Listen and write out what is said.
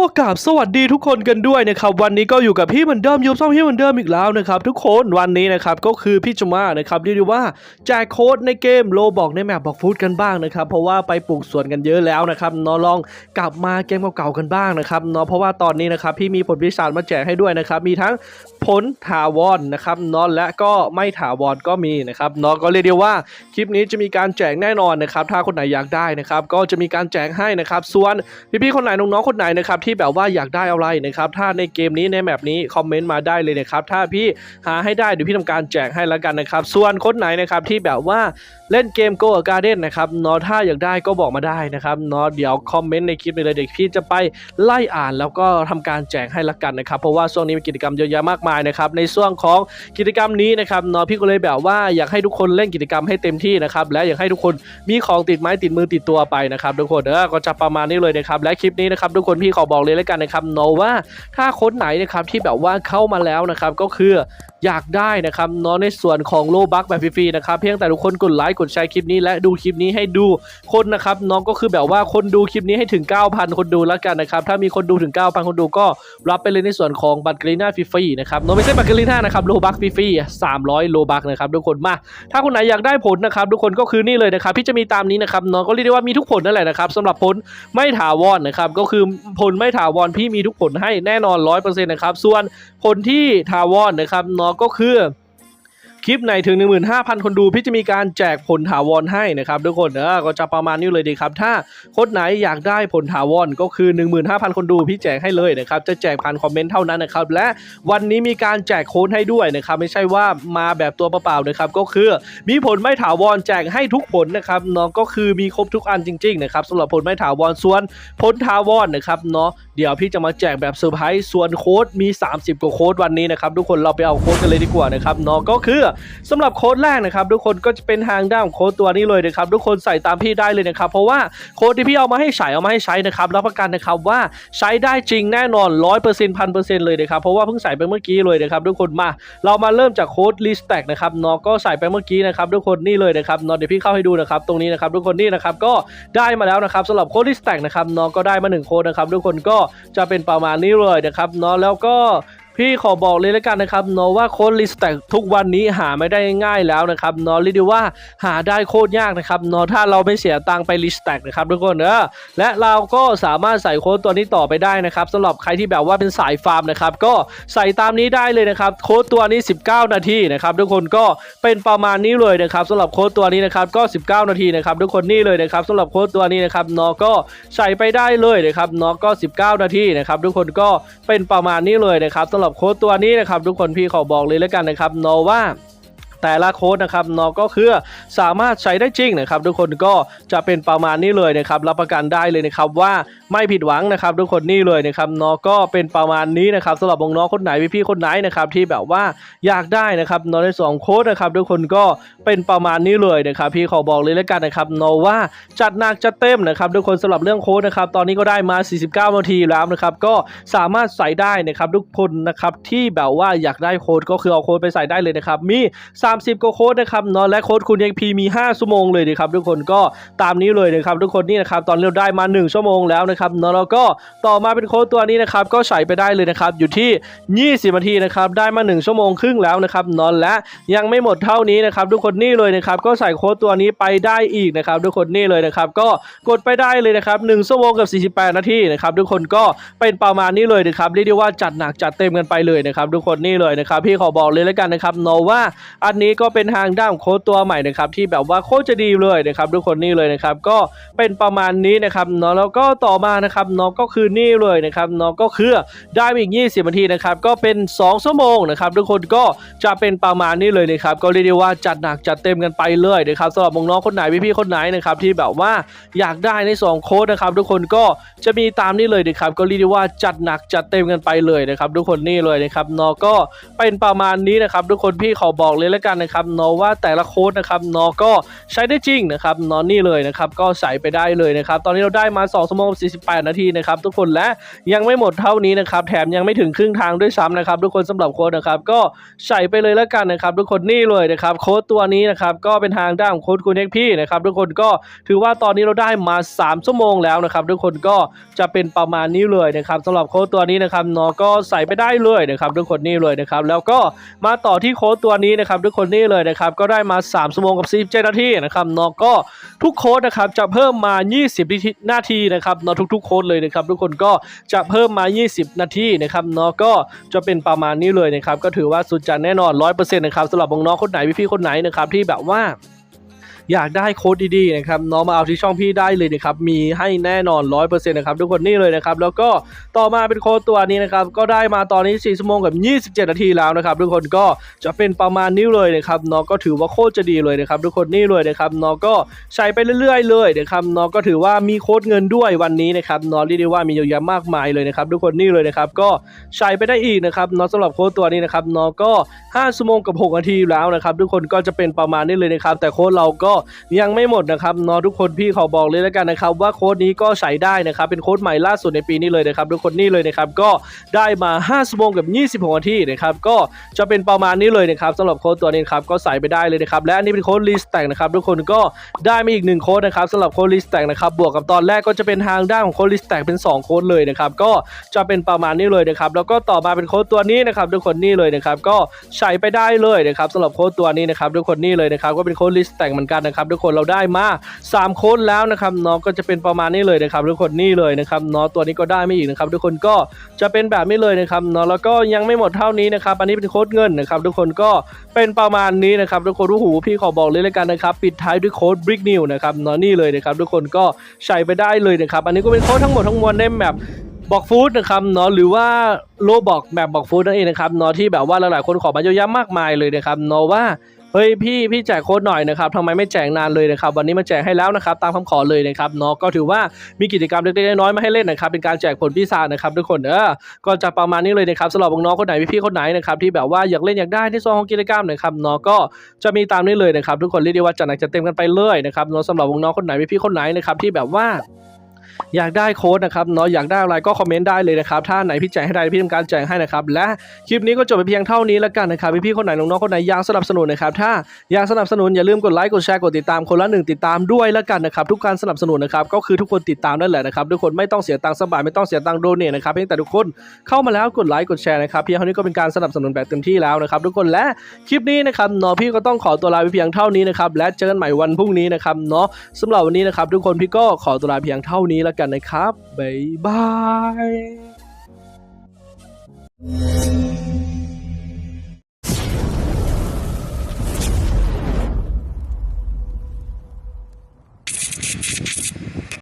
กับสวัสดีทุกคนกันด้วยนะครับวันนี้ก็อยู่กับพี่เหมือนเดิมยูซ่อมพี่เหมือนเดิมอีกแล้วนะครับทุกคนวันนี้นะครับก็คือพี่จุมานะครับเรียกได้ว่าแจกโค้ดในเกมโลบอกในแมปบอกฟูดกันบ้างนะครับเพราะว่าไปปลูกสวนกันเยอะแล้วนะครับเนอะลองกลับมาเกมเก่าๆกันบ้างนะครับเนาะเพราะว่าตอนนี้นะครับพี่มีผลพิศาจมาแจกให้ด้วยนะครับมีทั้งผลถาวรนะครับนอะและก็ไม่ถาวรก็มีนะครับนาะก็เรียกได้ว่าคลิปนี้จะมีการแจกแน่นอนนะครับถ้าคนไหนอยากได้นะครับก็จะมีการแจกให้นะครับส่วนพี่ๆคนไหนน้องๆคนไหนนะครับทที่แบบว่าอยากได้อะไรนะครับถ้าในเกมนี้ในแมปนี้คอมเมนต์มาได้เลยนะครับถ้าพี่หาให้ได้เดี๋ยวพี่ทำการแจกให้แล้วกันนะครับ ส่วนคนไหนนะครับที่แบบว่าเล่นเกม Go Garden นนะครับนาะถ้าอยากได้ก็บอกมาได้นะครับนาะเดี๋ยวคอมเมนต์ในคลิปนี้เลยเดี๋ยวพี่จะไปไล่อ่านแล้วก็ทำการแจกให้ละกันนะครับ เพราะว่าช่วงนี้มีกิจกรรมเยอะแยะมากมายนะครับในช่วงของกิจกรรมนี้นะครับนาะพี่ก็เลยแบบว่าอยากให้ทุกคนเล่นกิจกรรมให้เต็มที่นะครับและอยากให้ทุกคนมีของติดไม้ติดมือติดตัวไปนะครับทุกคนเออก็จะประมาณนี้เลยนะครับและคลิปนี้นะครับทุกคนพี่ขอบอกเลยแล้วกันนะครับเนาะว่าถ้าคนไหนนะครับที่แบบว่าเข้ามาแล้วนะครับก็คือ อยากได้นะครับเนาะในส่วนของโลบักแบบฟรีๆนะครับเพียงแต่ทุกคนกดไลค์กดแชร์คลิปนี้และดูคลิปนี้ให้ดูคนนะครับน้องก็คือแบบว่าคนดูคลิปนี้ให้ถึง 9,000 คนดูแล้วกันนะครับถ้ามีคนดูถึง 9,000 คนดูก็รับไปเลยในส่วนของบัตรกรีน่าฟรีๆนะครับเนาะไม่ใช่บัตรกรีน่านะครับโลบักฟรีๆ300 โลบักนะครับทุกคนมา ถ้าคนไหนอยากได้ผลนะครับทุกคนก็คือนี่เลยนะครับพี่จะมีตามนี้นะครับน้องก็เรียกได้ว่ามีทุกผลนั่นแหละนะครับสำหรับผลไม่ถาวรนะครับก็คือผลไม่ถาวรพี่มีทุกผลให้แน่นอน100%นะครับส่วนผลที่ถาวรนะครับน้องก็คือ คลิปไหนถึง 15,000 คนดูพี่จะมีการแจกผลถาวรให้นะครับทุกคนเออก็จะประมาณนี้เลยดีครับ ถ้าคนไหนอยากได้ผลถาวรก็คือ 15,000 คนดูพี่แจกให้เลยนะครับจะแจกผ่านคอมเมนต์เท่านั้นนะครับและวันนี้มีการแจกโค้ดให้ด้วยนะครับไม่ใช่ว่ามาแบบตัวเปล่าๆนะครับก็คือมีผลไม่ถาวรแจกให้ทุกผลนะครับเนาะก็คือมีครบทุกอันจริงๆนะครับสำหรับผลไม่ถาวรส่วนผลถาวรนะครับเนาะเดี๋ยวพี่จะมาแจกแบบเซอร์ไพรส์ส่วนโค้ดมี 30 กว่าโค้ดวันนี้นะครับทุกคนเราไปเอาโค้ดกันเลยดีกว่านะครับเนาะก็คือสำหรับโค้ดแรกนะครับทุกคนก็จะเป็นทางด้านของโค้ดตัวนี้เลยนะครับทุกคนใส่ตามพี่ได้เลยนะครับเพราะว่าโค้ดที่พี่เอามาให้ใช้เอามาให้ใช้นะครับรับประกันนะครับว่าใช้ได้จริงแน่นอน100% 1,000%เซ็นพันเปอร์เซ็นเลยนะครับเพราะว่าเพิ่งใส่ไปเมื่อกี้เลยนะครับทุกคนมา เรามาเริ่มจากโค้ด l i s t a c นะครับเนาะก็ใส่ไปเมื่อกี้นะครับทุกคนนี่เลยนะครับเนาะเดี๋ยวพี่เข้าให้ดูนะครับตรงนี้นะครับทุกคนนี่นะครับก็ได้มาแล้วนะครับสำหรับโค้ด l i s t a c นะครับเนาะก็ได้มาหนึ่งโค้ดนะครับทุกคนก็จะเป็นประมาณนี้เลยนะครับเนาะแล้วก็ พี่ขอบอกเลยแล้วกันนะครับเนาะว่าโค้ด l i s t a c ทุกวันนี้หาไม่ได้ง่ายแล้วนะครับเนาะเรียกได้ว่าหาได้โคตรยากนะครับเนาะถ้าเราไม่เสียตังค์ไป l i s t a c นะครับทุกคนเนอะและเราก็สามารถใส่โค้ดตัวนี้ต่อไปได้นะครับสำหรับใครที่แบบว่าเป็นสายฟาร์มนะครับก็ใส่ตามนี้ได้เลยนะครับโค้ดตัวนี้ 19 นาทีนะครับทุกคนก็เป็นประมาณนี้เลยนะครับสำหรับโค้ดตัวนี้นะครับก็ 19 นาทีนะครับทุกคนนี่เลยนะครับสำหรับโค้ดตัวนี้นะครับเนาะก็ใส่ไปได้เลยนะครับเนาะก็ 19 นาทีนะครับทุกคนก็เป็นประมาณนี้เลยนะครับสำหรับโค้ดตัวนี้นะครับทุกคนพี่ขอบอกเลยแล้วกันนะครับโนว่า แต่ละโค้ดนะครับเนาะก็คือสามารถใช้ได้จริงนะครับ ทุกคนก็จะเป็นประมาณนี้เลยนะครับรับประกันได้เลยนะครับว่าไม่ผิดหวังนะครับ ทุกคนนี่เลยนะครับเนาะก็เป็นประมาณนี้นะครับสำหรับน้องคนไหนพี่ๆคนไหนนะครับที่แบบว่าอยากได้นะครับเนาะในสองโค้ดนะครับทุกคนก็เป็นประมาณนี้เลยนะครับพี่ขอบอกเลยแล้วกันนะครับเนาะว่าจัดหนักจัดเต็มนะครับทุกคนสำหรับเรื่องโค้ดนะครับตอนนี้ก็ได้มา 49นาทีแล้วนะครับก็สามารถใส่ได้นะครับทุกคนนะครับที่แบบว่าอยากได้โค้ดก็คือเอาโค้ดไปใส่ได้เลยนะครับมี30กว่าโค้ดนะครับเนาะและโค้ดคุณยังพีมี 5 ชั่วโมงเลยนะครับทุกคนก็ตามนี้เลยนะครับทุกคนนี่นะครับตอนเราได้มา 1 ชั่วโมงแล้วนะครับเนาะแล้วก็ต่อมาเป็นโค้ดตัวนี้นะครับก็ใส่ไปได้เลยนะครับอยู่ที่ 20นาทีนะครับได้มา 1 ชั่วโมงครึ่งแล้วนะครับเนาะและยังไม่หมดเท่านี้นะครับทุกคนนี่เลยนะครับก็ใส่โค้ดตัวนี้ไปได้อีกนะครับทุกคนนี่เลยนะครับก็กดไปได้เลยนะครับ1ชั่วโมงกับ 48 นาทีนะครับทุกคนก็เป็นประมาณนี้เลยนะครับเรียกได้ว่าจัดหนักจัดเต็มกันไปเลยนะครับทุกคนนี่เลยนะครับพี่ขอบอกเลยแล้วกันนะครับเนาะว่าอันนี้ก็เป็นทางด้านของโค้ดตัวใหม่นะครับที่แบบว่าโคตรจะดีเลยนะครับทุกคนนี่เลยนะครับก็เป็นประมาณนี้นะครับเนาะแล้วก็ต่อมานะครับเนาะก็คือนี่เลยนะครับเนาะก็คือได้มาอีก 20นาทีนะครับก็เป็น 2 ชั่วโมงนะครับทุกคนก็จะเป็นประมาณนี้เลยนะครับก็เรียกได้ว่าจัดหนักจัดเต็มกันไปเลยนะครับสำหรับน้องๆคนไหนพี่ๆคนไหนนะครับที่แบบว่าอยากได้ในสองโค้ดนะครับทุกคนก็จะมีตามนี้เลยนะครับก็เรียกได้ว่าจัดหนักจัดเต็มกันไปเลยนะครับทุกคนนี่เลยนะครับเนาะก็เป็นประมาณนี้นะครับทุกคนพี่ขอบอกเลยแล้วกันกันนะครับเนาะว่าแต่ละโค้ดนะครับเนาะก็ใช้ได้จริงนะครับเนาะนี่เลยนะครับก็ใส่ไปได้เลยนะครับตอนนี้เราได้มา2ชั่วโมง48 นาทีนะครับทุกคนและยังไม่หมดเท่านี้นะครับแถมยังไม่ถึงครึ่งทางด้วยซ้ำนะครับทุกคนสำหรับโค้ดนะครับก็ใส่ไปเลยแล้วกันนะครับทุกคนนี่เลยนะครับโค้ดตัวนี้นะครับก็เป็นทางด้านของโค้ดคุณเอกพี่นะครับทุกคนก็ถือว่าตอนนี้เราได้มา 3 ชั่วโมงแล้วนะครับทุกคนก็จะเป็นประมาณนี้เลยนะครับสำหรับโค้ดตัวนี้นะครับเนาะก็ใส่ไปได้เลยนะครับทุกคนนี่เลยนะครับแล้วก็มาต่อที่โค้ดตัวนี้นะครับทุกคนคนนี้เลยนะครับก็ได้มา 3ชั่วโมงกับ47นาทีนะครับนอกก็ทุกโค้ดนะครับจะเพิ่มมา 20 นาทีนะครับนอทุกๆโค้ดเลยนะครับทุกคนก็จะเพิ่มมา 20 นาทีนะครับนาะก็จะเป็นประมาณนี้เลยนะครับก็ถือว่าสุดจัดแน่นอน 100%นะครับสำหรับน้องคนไหนพี่ๆคนไหนนะครับที่แบบว่า อยากได้โค้ดดีๆนะครับน้องมาเอาที่ช่องพี่ได้เลยนะครับมีให้แน่นอน 100%นะครับทุกคนนี่เลยนะครับแล้วก็ต่อมาเป็นโค้ดตัวนี้นะครับก็ได้มาตอนนี้4ชั่วโมงกับ 27 นาทีแล้วนะครับทุกคนก็จะเป็นประมาณนี้เลยนะครับน้องก็ถือว่าโคตรจะดีเลยนะครับทุกคนนี่เลยนะครับน้องก็ใช้ไปเรื่อยๆ เลยนะครับน้องก็ถือว่ามีโค้ดเงินด้วยวันนี้นะครับน้องเรียกได้ว่ามีเยอะแยะมากมายเลยนะครับทุกคนนี่เลยนะครับก็ใช้ไปได้อีกนะครับน้องสำหรับโค้ดตัวนี้นะครับน้องก็5ชั่วโมงกับ6นาทีแล้วนะครับทุกคนก็จะเป็นประมาณนี้เลยนะครับแต่โค้ดเราก็ยังไม่หมดนะครับนาะทุกคนพี่เขาบอกเลยแล้วกันนะครับ ว่าโค้ดนี้ก็ใช้ได้นะครับ เป็นโค้ดใหม่ล่าสุดในปีนี้เลยนะครับ ทุกคนนี่เลยนะครับก็ได้มา5ชั่วโมงกับ 26นาทีนะครับก็จะเป็นประมาณนี้เลยนะครับสำหรับโค้ดตัวนี้ครับก็ใส่ไปได้เลยนะครับและอันนี้เป็นโค้ดลิสต์แต่งนะครับทุกคนก็ได้มาอีกหนึ่งโค้ดนะครับสำหรับโค้ดลิสต์แต่งนะครับบวกกับตอนแรกก็จะเป็นทางด้านของโค้ดลิสต์แต่งเป็นสองโค้ดเลยนะครับก็จะเป็นประมาณนี้เลยนะครับแล้วก็ต่อมาเป็นโค้ดตัวนี้นะครับทุกคนนี่เลยนะครับก็ใช้ไปได้เลยนะครับสำหรับโค้ดตัวนี้นะครับทุกคนนี่เลยนะครับก็เป็นโค้ดลิสแต่งเหมือนกันนะครับทุกคนเราได้มา3โค้ดแล้วนะครับเนาะก็จะเป็นประมาณนี้เลยนะครับทุกคนนี่เลยนะครับเนาะตัวนี้ก็ได้ไม่อีกนะครับทุกคนก็จะเป็นแบบนี้เลยนะครับเนาะแล้วก็ยังไม่หมดเท่านี้นะครับอันนี้เป็นโค้ดเงินนะครับทุกคนก็เป็นประมาณนี้นะครับทุกคนรู้หูพี่ขอบอกเลยเลยกันนะครับปิดท้ายด้วยโค้ด Brick New นะครับเนาะนี่เลยนะครับทุกคนก็ใช้ไปได้เลยนะครับอันนี้ก็เป็นโค้ดทั้งหมดทั้งมวลในแมปบอกฟู้ดนะครับเนาะหรือว่าโลบอกแบบบอกฟู้ดนั่นเองนะครับเนาะที่แบบว่าหลายๆคนขอมาเยอะแยะมากมายเลยนะครับเนาะว่า เฮ้ยพี่พี่แจกโค้ดหน่อยนะครับทำไมไม่แจกนานเลยนะครับวันนี้มาแจกให้แล้วนะครับตามคำขอเลยนะครับเนาะก็ถือว่ามีกิจกรรมเล็กๆน้อยๆมาให้เล่นนะครับเป็นการแจกผลพิซซ่านะครับทุกคนเออก็จะประมาณนี้เลยนะครับสำหรับน้องๆคนไหนพี่ๆคนไหนนะครับที่แบบว่าอยากเล่นอยากได้ในซองของกิจกรรมนะครับเนาะก็จะมีตามนี้เลยนะครับทุกคนเรียกได้ว่าจัดหนักจัดเต็มกันไปเลยนะครับเนาะสำหรับน้องๆคนไหนพี่ๆคนไหนนะครับที่แบบว่าอยากได้โค้ดนะครับเนาะอยากได้อะไรก็คอมเมนต์ได้เลยนะครับถ้าไหนพี่แจกให้ได้พี่ทำการแจกให้นะครับและคลิปนี้ก็จบไปเพียงเท่านี้แล้วกันนะครับพี่ๆคนไหนน้องๆคนไหนอยากสนับสนุนนะครับถ้าอยากสนับสนุนอย่าลืมกดไลค์กดแชร์กดติดตามคนละหนึ่งติดตามด้วยแล้วกันนะครับทุกการสนับสนุนนะครับก็คือทุกคนติดตามนั่นแหละนะครับทุกคนไม่ต้องเสียตังค์สบายไม่ต้องเสียตังค์โดเนทนะครับเพียงแต่ทุกคนเข้ามาแล้วกดไลค์กดแชร์นะครับเพียงเท่านี้ก็เป็นการสนับสนุนแบบเต็มที่แล้วนะครับทุกคนและคลิปนี้นะครับเนาะพี่ก็ต้องขอตัวลาไปเพียงเท่านี้นะครับและเจอกันใหม่วันพรุ่งนี้นะครับเนาะสำหรับวันนี้นะครับทุกคนพี่ก็ขอตัวลาเพียงเท่านี้แล้วกันนะครับ บ๊ายบาย